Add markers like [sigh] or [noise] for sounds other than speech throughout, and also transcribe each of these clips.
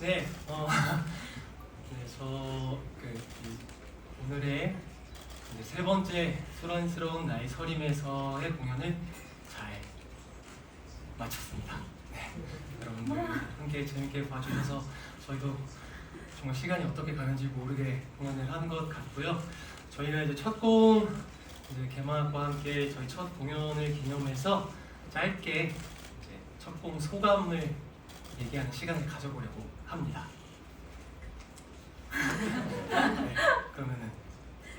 네, 어, [laughs] 네, 저그 오늘의 이제 세 번째 소란스러운 나의 서림에서의 공연을 잘 마쳤습니다. 네, 여러분들 함께 재밌게 봐주셔서 저희도 정말 시간이 어떻게 가는지 모르게 공연을 한 것 같고요. 저희가 이제 첫공 이제 개막과 함께 저희 첫 공연을 기념해서 짧게 이제 첫공 소감을 얘기하는 시간을 가져보려고 합니다. 네, 그러면은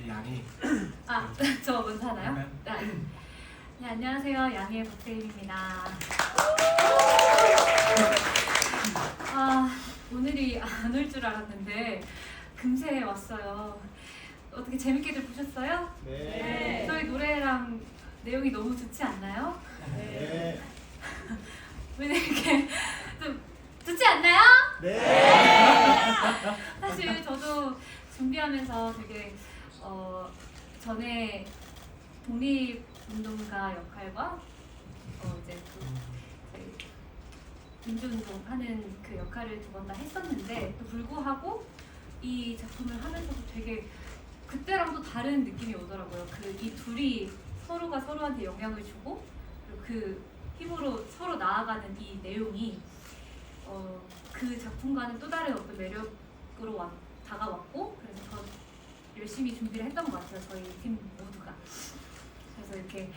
이 양이 아, [laughs] 저 먼저 하나요? 네. 네, 안녕하세요. 양의 박세임입니다. 아, 오늘이 안 올 줄 알았는데 금세 왔어요. 어떻게 재밌게들 보셨어요? 네. 저희 노래랑 내용이 너무 좋지 않나요? 네. [laughs] 왜 이렇게 좀 좋지 않나요? 네. 사실 저도 준비하면서 되게 어, 전에 독립운동가 역할과 어, 이제 그 민주운동 하는 그 역할을 두 번 다 했었는데 또 불구하고 이 작품을 하면서도 되게 그때랑 또 다른 느낌이 오더라고요. 그 이 둘이 서로가 서로한테 영향을 주고 그리고 그 힘으로 서로 나아가는 이 내용이 어, 그 작품과는 또 다른 어떤 매력으로 와- 다가왔고 그래서 더 열심히 준비를 했던 것 같아요. 저희 팀 모두가. 그래서 이렇게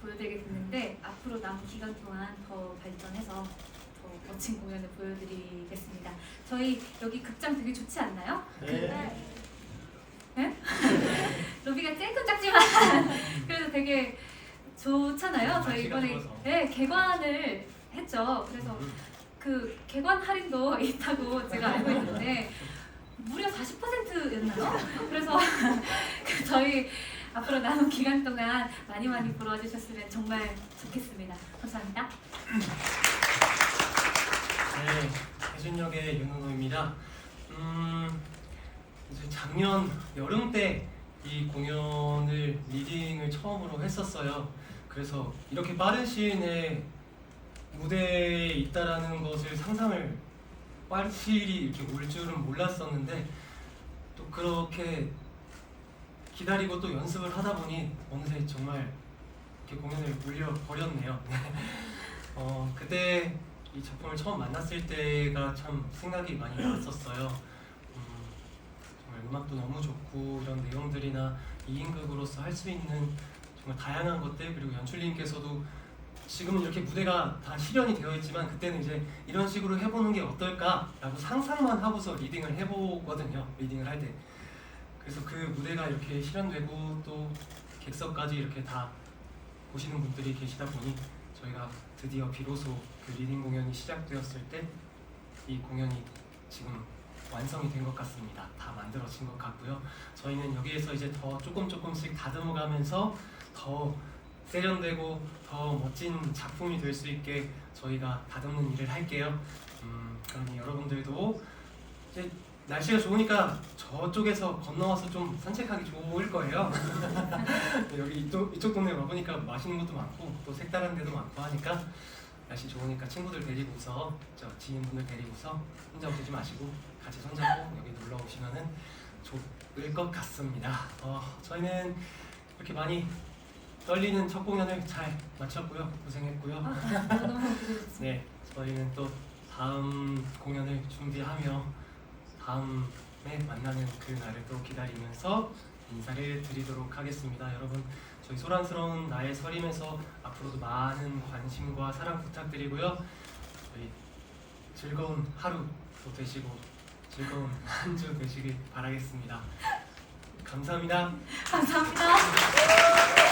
보여드리게 됐는데 앞으로 남은 기간 동안 더 발전해서 더 멋진 공연을 보여드리겠습니다. 저희 여기 극장 되게 좋지 않나요? 네. [laughs] 로비가 쨍긋 작지만 [laughs] 그래도 되게 좋잖아요. 저희 이번에. 네 개관을 했죠. 그래서 음, 그 개관 할인도 [laughs] 있다고 제가 알고 있는데 무려 40%였나요? 그래서 [laughs] 그 저희 앞으로 남은 기간 동안 많이 많이 보러 와주셨으면 정말 좋겠습니다. 감사합니다. 네, 해준역의 윤은호입니다. 음, 작년 여름 때 이 공연을 리딩을 처음으로 했었어요. 그래서 이렇게 빠른 시일 내에 무대에 있다라는 것을 상상을 빠르실이 이렇게 올 줄은 몰랐었는데 또 그렇게 기다리고 또 연습을 하다 보니 어느새 정말 이렇게 공연을 올려 버렸네요. [laughs] 어 그때 이 작품을 처음 만났을 때가 참 생각이 많이 났었어요. 음, 정말 음악도 너무 좋고 이런 내용들이나 2인극으로서 할 수 있는 정말 다양한 것들 그리고 연출님께서도 지금은 이렇게 무대가 다 실현이 되어 있지만 그때는 이제 이런 식으로 해보는 게 어떨까라고 상상만 하고서 리딩을 해보거든요. 리딩을 할 때. 그래서 그 무대가 이렇게 실현되고 또 객석까지 이렇게 다 보시는 분들이 계시다 보니 저희가 드디어 비로소 그 리딩 공연이 시작되었을 때 이 공연이 지금 완성이 된 것 같습니다. 다 만들어진 것 같고요. 저희는 여기에서 이제 더 조금 조금씩 다듬어가면서 더 세련되고 더 멋진 작품이 될 수 있게 저희가 다듬는 일을 할게요. 음, 그러니 여러분들도 이제 날씨가 좋으니까 저쪽에서 건너와서 좀 산책하기 좋을 거예요. [laughs] 여기 이쪽, 이쪽 동네 와보니까 맛있는 것도 많고 또 색다른 데도 많고 하니까 날씨 좋으니까 친구들 데리고서 저 지인분들 데리고서 혼자 오시지 마시고 같이 손잡고 여기 놀러 오시면은 좋을 것 같습니다. 어, 저희는 이렇게 많이 떨리는 첫 공연을 잘 마쳤고요. 고생했고요. 아. [laughs] 네, 저희는 또 다음 공연을 준비하며 다음에 만나는 그 날을 또 기다리면서 인사를 드리도록 하겠습니다. 여러분, 저희 소란스러운 나의 서림에서 앞으로도 많은 관심과 사랑 부탁드리고요. 저희 즐거운 하루 또 되시고 즐거운 [laughs] 한 주 되시길 바라겠습니다. 감사합니다. 감사합니다. [laughs]